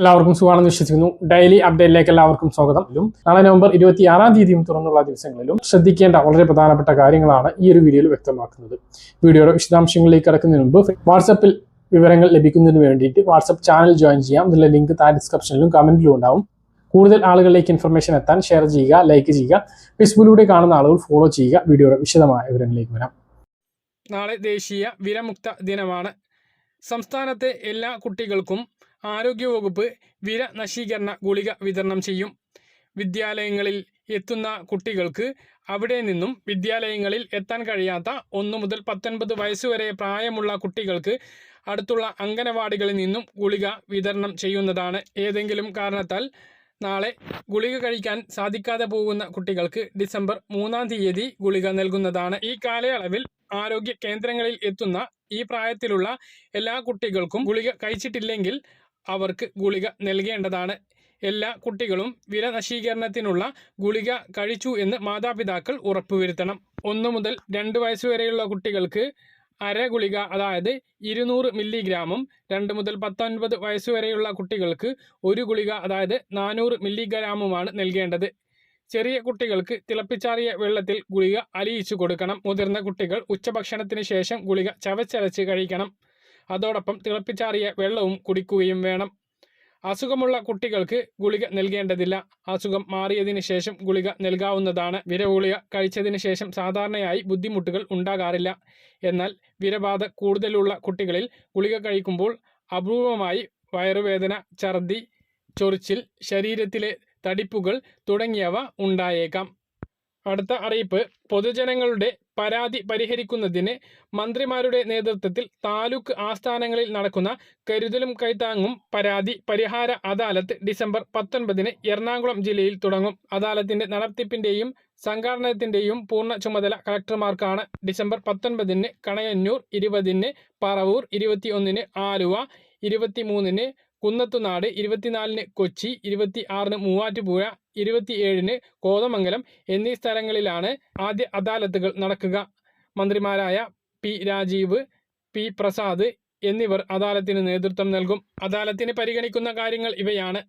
എല്ലാവർക്കും സുഖമാണെന്ന് വിശ്വസിക്കുന്നു. ഡെയിലി അപ്ഡേറ്റിലേക്ക് എല്ലാവർക്കും സ്വാഗതം. നാളെ നവംബർ ഇരുപത്തി ആറാം തീയതിയും തുറന്നുള്ള ദിവസങ്ങളിലും ശ്രദ്ധിക്കേണ്ട വളരെ പ്രധാനപ്പെട്ട കാര്യങ്ങളാണ് ഈ ഒരു വീഡിയോയിൽ വ്യക്തമാക്കുന്നത്. വീഡിയോയുടെ വിശദാംശങ്ങളിലേക്ക് കടക്കുന്നതിന് മുമ്പ് വാട്സപ്പിൽ വിവരങ്ങൾ ലഭിക്കുന്നതിന് വേണ്ടിയിട്ട് വാട്സപ്പ് ചാനൽ ജോയിൻ ചെയ്യാം. ഇതിലെ ലിങ്ക് താഴെ ഡിസ്ക്രിപ്ഷനിലും കമന്റിലും ഉണ്ടാവും. കൂടുതൽ ആളുകളിലേക്ക് ഇൻഫർമേഷൻ എത്താൻ ഷെയർ ചെയ്യുക ലൈക്ക് ചെയ്യുക ഫേസ്ബുക്കിലൂടെ കാണുന്ന ആളുകൾ ഫോളോ ചെയ്യുക. വീഡിയോയുടെ വിശദമായ വിവരങ്ങളിലേക്ക് വരാം. നാളെ ദേശീയ വിരമുക്ത ദിനമാണ്. സംസ്ഥാനത്തെ എല്ലാ കുട്ടികൾക്കും ആരോഗ്യവകുപ്പ് വിര നശീകരണ ഗുളിക വിതരണം ചെയ്യും. വിദ്യാലയങ്ങളിൽ എത്തുന്ന കുട്ടികൾക്ക് അവിടെ നിന്നും വിദ്യാലയങ്ങളിൽ എത്താൻ കഴിയാത്ത ഒന്നു മുതൽ പത്തൊൻപത് വയസ്സുവരെ പ്രായമുള്ള കുട്ടികൾക്ക് അടുത്തുള്ള അംഗനവാടികളിൽ നിന്നും ഗുളിക വിതരണം ചെയ്യുന്നതാണ്. ഏതെങ്കിലും കാരണത്താൽ നാളെ ഗുളിക കഴിക്കാൻ സാധിക്കാതെ പോകുന്ന കുട്ടികൾക്ക് ഡിസംബർ മൂന്നാം തീയതി ഗുളിക നൽകുന്നതാണ്. ഈ കാലയളവിൽ ആരോഗ്യ കേന്ദ്രങ്ങളിൽ എത്തുന്ന ഈ പ്രായത്തിലുള്ള എല്ലാ കുട്ടികൾക്കും ഗുളിക കഴിച്ചിട്ടില്ലെങ്കിൽ അവർക്ക് ഗുളിക നൽകേണ്ടതാണ്. എല്ലാ കുട്ടികളും വില നശീകരണത്തിനുള്ള ഗുളിക കഴിച്ചു എന്ന് മാതാപിതാക്കൾ ഉറപ്പുവരുത്തണം. ഒന്ന് മുതൽ രണ്ട് വയസ്സുവരെയുള്ള കുട്ടികൾക്ക് അര ഗുളിക അതായത് ഇരുന്നൂറ് മില്ലിഗ്രാമും രണ്ട് മുതൽ പത്തൊൻപത് വയസ്സുവരെയുള്ള കുട്ടികൾക്ക് ഒരു ഗുളിക അതായത് നാനൂറ് മില്ലിഗ്രാമുമാണ് നൽകേണ്ടത്. ചെറിയ കുട്ടികൾക്ക് തിളപ്പിച്ചാറിയ വെള്ളത്തിൽ ഗുളിക അലിയിച്ചു കൊടുക്കണം. മുതിർന്ന കുട്ടികൾ ഉച്ചഭക്ഷണത്തിന് ശേഷം ഗുളിക ചവച്ചരച്ച് കഴിക്കണം. അതോടൊപ്പം തിളപ്പിച്ചാറിയ വെള്ളവും കുടിക്കുകയും വേണം. അസുഖമുള്ള കുട്ടികൾക്ക് ഗുളിക നൽകേണ്ടതില്ല. അസുഖം മാറിയതിന് ശേഷം ഗുളിക നൽകാവുന്നതാണ്. വിരഗുളിക കഴിച്ചതിന് ശേഷം സാധാരണയായി ബുദ്ധിമുട്ടുകൾ ഉണ്ടാകാറില്ല. എന്നാൽ വിരബാധ കൂടുതലുള്ള കുട്ടികളിൽ ഗുളിക കഴിക്കുമ്പോൾ അപൂർവമായി വയറുവേദന ഛർദി ചൊറിച്ചിൽ ശരീരത്തിലെ തടിപ്പുകൾ തുടങ്ങിയവ ഉണ്ടായേക്കാം. അടുത്ത അറിയിപ്പ്. പൊതുജനങ്ങളുടെ പരാതി പരിഹരിക്കുന്നതിന് മന്ത്രിമാരുടെ നേതൃത്വത്തിൽ താലൂക്ക് ആസ്ഥാനങ്ങളിൽ നടക്കുന്ന കരുതലും കൈത്താങ്ങും പരാതി പരിഹാര അദാലത്ത് ഡിസംബർ പത്തൊൻപതിന് എറണാകുളം ജില്ലയിൽ തുടങ്ങും. അദാലത്തിന്റെ നടത്തിപ്പിന്റെയും സംഘാടനത്തിന്റെയും പൂർണ ചുമതല കളക്ടർമാർക്കാണ് ഡിസംബർ പത്തൊൻപതിന് കണയന്നൂർ ഇരുപതിന് പറവൂർ ഇരുപത്തിയൊന്നിന് ആലുവ ഇരുപത്തിമൂന്നിന് കുന്നത്തുനാട് ഇരുപത്തിനാലിന് കൊച്ചി ഇരുപത്തി ആറിന് മൂവാറ്റുപുഴ ഇരുപത്തിയേഴിന് കോതമംഗലം എന്നീ സ്ഥലങ്ങളിലാണ് ആദ്യ അദാലത്തുകൾ നടക്കുക. മന്ത്രിമാരായ പി രാജീവ് പി പ്രസാദ് എന്നിവർ അദാലത്തിന് നേതൃത്വം നൽകും. അദാലത്തിന് പരിഗണിക്കുന്ന കാര്യങ്ങൾ ഇവയാണ്.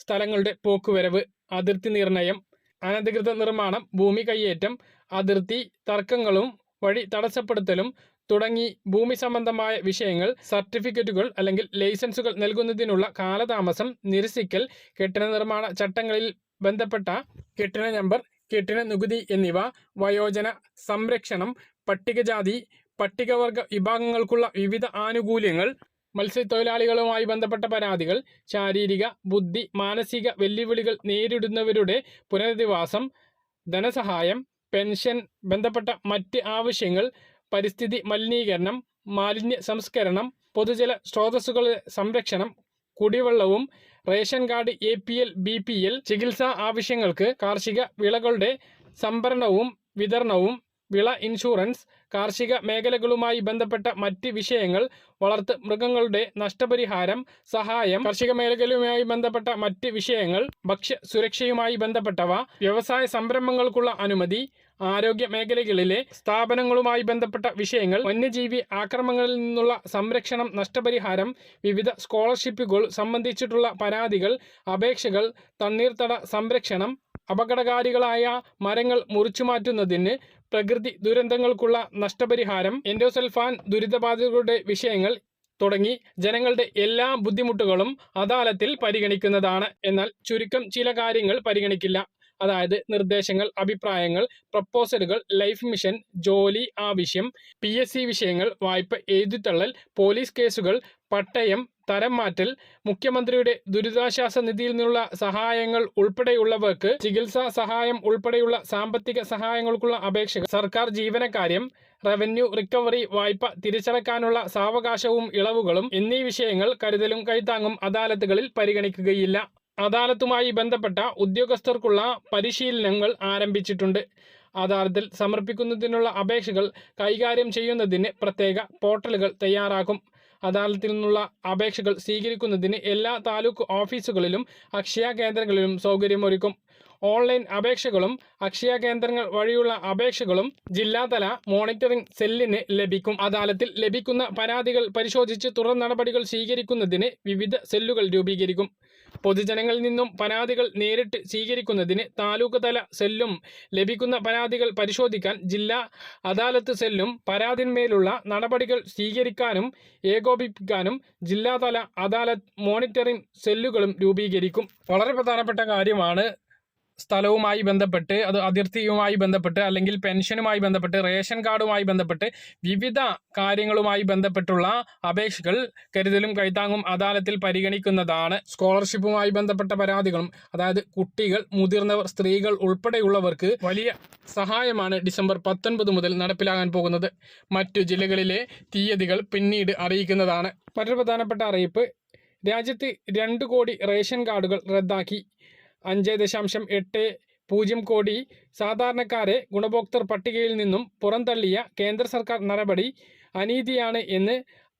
സ്ഥലങ്ങളുടെ പോക്കുവരവ് അതിർത്തി നിർണയം അനധികൃത നിർമ്മാണം ഭൂമി കയ്യേറ്റം അതിർത്തി തർക്കങ്ങളും വഴി തടസ്സപ്പെടുത്തലും തുടങ്ങി ഭൂമി സംബന്ധമായ വിഷയങ്ങൾ സർട്ടിഫിക്കറ്റുകൾ അല്ലെങ്കിൽ ലൈസൻസുകൾ നൽകുന്നതിനുള്ള കാലതാമസം നിരസിക്കൽ കെട്ടിട നിർമ്മാണ ചട്ടങ്ങളിൽ ബന്ധപ്പെട്ട കെട്ടിട നമ്പർ കെട്ടിട നികുതി എന്നിവ വയോജന സംരക്ഷണം പട്ടികജാതി പട്ടികവർഗ വിഭാഗങ്ങൾക്കുള്ള വിവിധ ആനുകൂല്യങ്ങൾ മത്സ്യത്തൊഴിലാളികളുമായി ബന്ധപ്പെട്ട പരാതികൾ ശാരീരിക ബുദ്ധി മാനസിക വെല്ലുവിളികൾ നേരിടുന്നവരുടെ പുനരധിവാസം ധനസഹായം പെൻഷൻ ബന്ധപ്പെട്ട മറ്റ് ആവശ്യങ്ങൾ പരിസ്ഥിതി മലിനീകരണം മാലിന്യ സംസ്കരണം പൊതുജല സ്രോതസ്സുകളുടെ സംരക്ഷണം കുടിവെള്ളവും ration card A P L B P L ചികിത്സാ ആവശ്യങ്ങൾക്ക് കാർഷിക വിളകളുടെ സംഭരണവും വിതരണവും വിള ഇൻഷുറൻസ് കാർഷിക മേഖലകളുമായി ബന്ധപ്പെട്ട മറ്റ് വിഷയങ്ങൾ വളർത്ത് മൃഗങ്ങളുടെ നഷ്ടപരിഹാരം സഹായം കാർഷിക മേഖലയുമായി ബന്ധപ്പെട്ട മറ്റ് വിഷയങ്ങൾ ഭക്ഷ്യ സുരക്ഷയുമായി ബന്ധപ്പെട്ടവ വ്യവസായ സംരംഭങ്ങൾക്കുള്ള അനുമതി ആരോഗ്യ മേഖലകളിലെ സ്ഥാപനങ്ങളുമായി ബന്ധപ്പെട്ട വിഷയങ്ങൾ വന്യജീവി ആക്രമണങ്ങളിൽ നിന്നുള്ള സംരക്ഷണം നഷ്ടപരിഹാരം വിവിധ സ്കോളർഷിപ്പുകൾ സംബന്ധിച്ചിട്ടുള്ള പരാതികൾ അപേക്ഷകൾ തണ്ണീർത്തട സംരക്ഷണം അപകടകാരികളായ മരങ്ങൾ മുറിച്ചു മുറിച്ചുമാറ്റുന്നതിന് പ്രകൃതി ദുരന്തങ്ങൾക്കുള്ള നഷ്ടപരിഹാരം എൻഡോസൽഫാൻ ദുരിതബാധിതരുടെ വിഷയങ്ങൾ തുടങ്ങി ജനങ്ങളുടെ എല്ലാ ബുദ്ധിമുട്ടുകളും അദാലത്തിൽ പരിഗണിക്കുന്നതാണ്. എന്നാൽ ചുരുക്കം ചില കാര്യങ്ങൾ പരിഗണിക്കില്ല. അതായത് നിർദ്ദേശങ്ങൾ അഭിപ്രായങ്ങൾ പ്രപ്പോസലുകൾ ലൈഫ് മിഷൻ ജോലി ആവശ്യം പി എസ് സി വിഷയങ്ങൾ വായ്പ എഴുതിത്തള്ളൽ പോലീസ് കേസുകൾ പട്ടയം തരം മാറ്റൽ മുഖ്യമന്ത്രിയുടെ ദുരിതാശ്വാസ നിധിയിൽ നിന്നുള്ള സഹായങ്ങൾ ഉൾപ്പെടെയുള്ളവർക്ക് ചികിത്സാ സഹായം ഉൾപ്പെടെയുള്ള സാമ്പത്തിക സഹായങ്ങൾക്കുള്ള അപേക്ഷകൾ സർക്കാർ ജീവനക്കാര്യം റവന്യൂ റിക്കവറി വായ്പ തിരിച്ചടക്കാനുള്ള സാവകാശവും ഇളവുകളും എന്നീ വിഷയങ്ങൾ കരുതലും കൈത്താങ്ങും അദാലത്തുകളിൽ പരിഗണിക്കുകയില്ല. അദാലത്തുമായി ബന്ധപ്പെട്ട ഉദ്യോഗസ്ഥർക്കുള്ള പരിശീലനങ്ങൾ ആരംഭിച്ചിട്ടുണ്ട്. അദാലത്തിൽ സമർപ്പിക്കുന്നതിനുള്ള അപേക്ഷകൾ കൈകാര്യം ചെയ്യുന്നതിന് പ്രത്യേക പോർട്ടലുകൾ തയ്യാറാക്കും. അദാലത്തിൽ നിന്നുള്ള അപേക്ഷകൾ സ്വീകരിക്കുന്നതിന് എല്ലാ താലൂക്ക് ഓഫീസുകളിലും അക്ഷയ കേന്ദ്രങ്ങളിലും സൗകര്യമൊരുക്കും. ഓൺലൈൻ അപേക്ഷകളും അക്ഷയ കേന്ദ്രങ്ങൾ വഴിയുള്ള അപേക്ഷകളും ജില്ലാതല മോണിറ്ററിംഗ് സെല്ലിന് ലഭിക്കും. അദാലത്തിൽ ലഭിക്കുന്ന പരാതികൾ പരിശോധിച്ച് തുടർ നടപടികൾ സ്വീകരിക്കുന്നതിന് വിവിധ സെല്ലുകൾ രൂപീകരിക്കും. പൊതുജനങ്ങളിൽ നിന്നും പരാതികൾ നേരിട്ട് സ്വീകരിക്കുന്നതിന് താലൂക്ക് തല സെല്ലും. ലഭിക്കുന്ന പരാതികൾ പരിശോധിക്കാൻ ജില്ലാ അദാലത്ത് സെല്ലും പരാതിന്മേലുള്ള നടപടികൾ സ്വീകരിക്കാനും ഏകോപിപ്പിക്കാനും ജില്ലാതല അദാലത്ത് മോണിറ്ററിംഗ് സെല്ലുകളും രൂപീകരിക്കും. വളരെ പ്രധാനപ്പെട്ട കാര്യമാണ് സ്ഥലവുമായി ബന്ധപ്പെട്ട് അത് അതിർത്തിയുമായി ബന്ധപ്പെട്ട് അല്ലെങ്കിൽ പെൻഷനുമായി ബന്ധപ്പെട്ട് റേഷൻ കാർഡുമായി ബന്ധപ്പെട്ട് വിവിധ കാര്യങ്ങളുമായി ബന്ധപ്പെട്ടുള്ള അപേക്ഷകൾ കരുതലും കൈത്താങ്ങും അദാലത്തിൽ പരിഗണിക്കുന്നതാണ്. സ്കോളർഷിപ്പുമായി ബന്ധപ്പെട്ട പരാതികളും അതായത് കുട്ടികൾ മുതിർന്നവർ സ്ത്രീകൾ ഉൾപ്പെടെയുള്ളവർക്ക് വലിയ സഹായമാണ് ഡിസംബർ പത്തൊൻപത് മുതൽ നടപ്പിലാകാൻ പോകുന്നത്. മറ്റു ജില്ലകളിലെ തീയതികൾ പിന്നീട് അറിയിക്കുന്നതാണ്. മറ്റൊരു പ്രധാനപ്പെട്ട അറിയിപ്പ് രാജ്യത്ത് രണ്ട് കോടി റേഷൻ കാർഡുകൾ റദ്ദാക്കി. അഞ്ച് ദശാംശം എട്ട് പൂജ്യം കോടി സാധാരണക്കാരെ ഗുണഭോക്തൃ പട്ടികയിൽ നിന്നും പുറന്തള്ളിയ കേന്ദ്ര സർക്കാർ നടപടി അനീതിയാണ് എന്ന്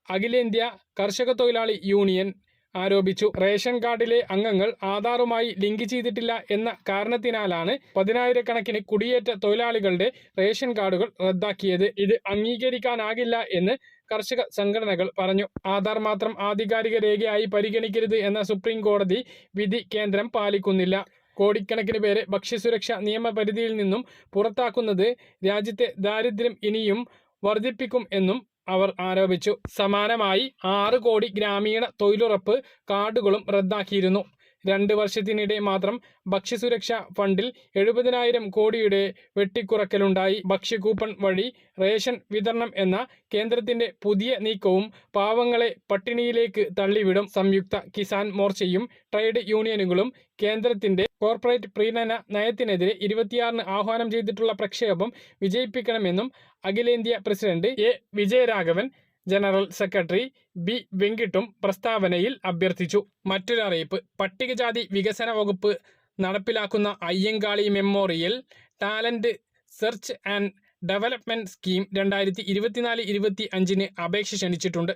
അഖിലേന്ത്യാ കർഷക തൊഴിലാളി യൂണിയൻ ആരോപിച്ചു. റേഷൻ കാർഡിലെ അംഗങ്ങൾ ആധാറുമായി ലിങ്ക് ചെയ്തിട്ടില്ല എന്ന കാരണത്തിനാലാണ് പതിനായിരക്കണക്കിന് കുടിയേറ്റ തൊഴിലാളികളുടെ റേഷൻ കാർഡുകൾ റദ്ദാക്കിയത്. ഇത് അംഗീകരിക്കാനാകില്ല എന്ന് കർഷക സംഘടനകൾ പറഞ്ഞു. ആധാർ മാത്രം ആധികാരിക രേഖയായി പരിഗണിക്കരുത് എന്ന സുപ്രീം കോടതി വിധി കേന്ദ്രം പാലിക്കുന്നില്ല. കോടിക്കണക്കിന് പേരെ ഭക്ഷ്യസുരക്ഷ നിയമപരിധിയിൽ നിന്നും പുറത്താക്കുന്നത് രാജ്യത്തെ ദാരിദ്ര്യം ഇനിയും വർദ്ധിപ്പിക്കും എന്നും അവർ ആരോപിച്ചു. സമാനമായി ആറ് കോടി ഗ്രാമീണ തൊഴിലുറപ്പ് കാർഡുകളും റദ്ദാക്കിയിരുന്നു. രണ്ട് വർഷത്തിനിടെ മാത്രം ഭക്ഷ്യസുരക്ഷ ഫണ്ടിൽ എഴുപതിനായിരം കോടിയുടെ വെട്ടിക്കുറക്കലുണ്ടായി. ഭക്ഷ്യകൂപ്പൺ വഴി റേഷൻ വിതരണം എന്ന കേന്ദ്രത്തിന്റെ പുതിയ നീക്കവും പാവങ്ങളെ പട്ടിണിയിലേക്ക് തള്ളിവിടും. സംയുക്ത കിസാൻ മോർച്ചയും ട്രേഡ് യൂണിയനുകളും കേന്ദ്രത്തിന്റെ കോർപ്പറേറ്റ് പ്രീണന നയത്തിനെതിരെ ഇരുപത്തിയാറിന് ആഹ്വാനം ചെയ്തിട്ടുള്ള പ്രക്ഷേപം വിജയിപ്പിക്കണമെന്നും അഖിലേന്ത്യാ president A. Vijayaraghavan general secretary B. വെങ്കിട്ടും പ്രസ്താവനയിൽ അഭ്യർത്ഥിച്ചു. മറ്റൊരറിയിപ്പ് പട്ടികജാതി വികസന വകുപ്പ് നടപ്പിലാക്കുന്ന Ayyankali memorial talent search and development scheme രണ്ടായിരത്തി ഇരുപത്തിനാല് ഇരുപത്തി അഞ്ചിന് അപേക്ഷ ക്ഷണിച്ചിട്ടുണ്ട്.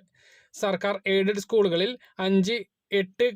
സർക്കാർ എയ്ഡഡ് സ്കൂളുകളിൽ അഞ്ച് എട്ട്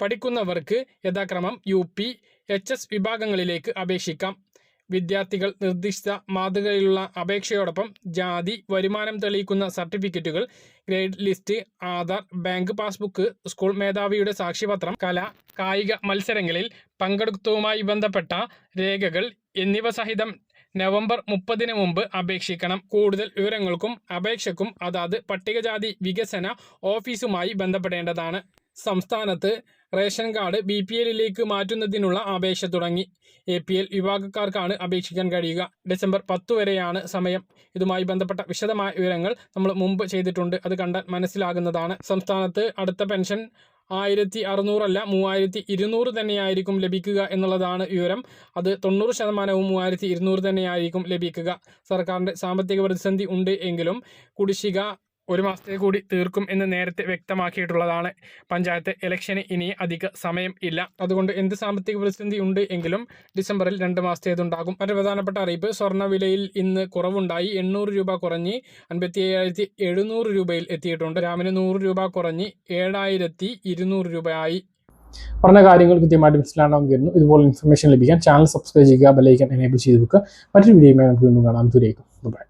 പഠിക്കുന്നവർക്ക് യഥാക്രമം യു പി എച്ച് എസ് വിഭാഗങ്ങളിലേക്ക് അപേക്ഷിക്കാം. വിദ്യാർത്ഥികൾ നിർദ്ദിഷ്ട മാതൃകയിലുള്ള അപേക്ഷയോടൊപ്പം ജാതി വരുമാനം തെളിയിക്കുന്ന സർട്ടിഫിക്കറ്റുകൾ grade list Aadhaar bank passbook school മേധാവിയുടെ സാക്ഷ്യപത്രം കല കായിക മത്സരങ്ങളിൽ പങ്കെടുത്തവുമായി ബന്ധപ്പെട്ട രേഖകൾ എന്നിവ സഹിതം നവംബർ മുപ്പതിന് മുമ്പ് അപേക്ഷിക്കണം. കൂടുതൽ വിവരങ്ങൾക്കും അപേക്ഷക്കും അതാത് പട്ടികജാതി വികസന ഓഫീസുമായി ബന്ധപ്പെടേണ്ടതാണ്. സംസ്ഥാനത്ത് റേഷൻ കാർഡ് ബി പി എല്ലിലേക്ക് മാറ്റുന്നതിനുള്ള അപേക്ഷ തുടങ്ങി. എ പി എൽ വിഭാഗക്കാർക്കാണ് അപേക്ഷിക്കാൻ കഴിയുക. ഡിസംബർ പത്ത് വരെയാണ് സമയം. ഇതുമായി ബന്ധപ്പെട്ട വിശദമായ വിവരങ്ങൾ നമ്മൾ മുമ്പ് ചെയ്തിട്ടുണ്ട്. അത് കണ്ടാൽ മനസ്സിലാകുന്നതാണ്. സംസ്ഥാനത്ത് അടുത്ത പെൻഷൻ ആയിരത്തി അറുന്നൂറല്ല മൂവായിരത്തി ഇരുന്നൂറ് തന്നെയായിരിക്കും ലഭിക്കുക എന്നുള്ളതാണ് വിവരം. അത് തൊണ്ണൂറ് ശതമാനവും മൂവായിരത്തി ഇരുന്നൂറ് തന്നെയായിരിക്കും ലഭിക്കുക. സർക്കാരിന്റെ സാമ്പത്തിക പ്രതിസന്ധി ഉണ്ട് എങ്കിലും കുടിശ്ശിക ഒരു മാസത്തെ കൂടി തീർക്കും എന്ന് നേരത്തെ വ്യക്തമാക്കിയിട്ടുള്ളതാണ്. പഞ്ചായത്ത് ഇലക്ഷന് ഇനി അധിക സമയം ഇല്ല. അതുകൊണ്ട് എന്ത് സാമ്പത്തിക പ്രതിസന്ധി ഉണ്ട് എങ്കിലും ഡിസംബറിൽ രണ്ട് മാസത്തേതുണ്ടാകും. മറ്റൊരു പ്രധാനപ്പെട്ട അറിയിപ്പ് സ്വർണ വിലയിൽ ഇന്ന് കുറവുണ്ടായി. എണ്ണൂറ് രൂപ കുറഞ്ഞ് അൻപത്തി ഏഴായിരത്തി എഴുന്നൂറ് രൂപയിൽ എത്തിയിട്ടുണ്ട്. ഗ്രാമിന് നൂറ് രൂപ കുറഞ്ഞ് ഏഴായിരത്തി ഇരുന്നൂറ് രൂപയായി. പറഞ്ഞ കാര്യങ്ങൾ കൃത്യമായിട്ട് മനസ്സിലാണെന്ന് കരുതുന്നു. ഇതുപോലെ ഇൻഫർമേഷൻ ലഭിക്കാൻ ചാനൽ സബ്സ്ക്രൈബ് ചെയ്യുക ബെലൈക്കൻ എനേബിൾ ചെയ്ത് വെക്കുക. മറ്റൊരു വീഡിയോയുമായി നമുക്ക് വീണ്ടും കാണാം. ദൂരേക്കും ബൈ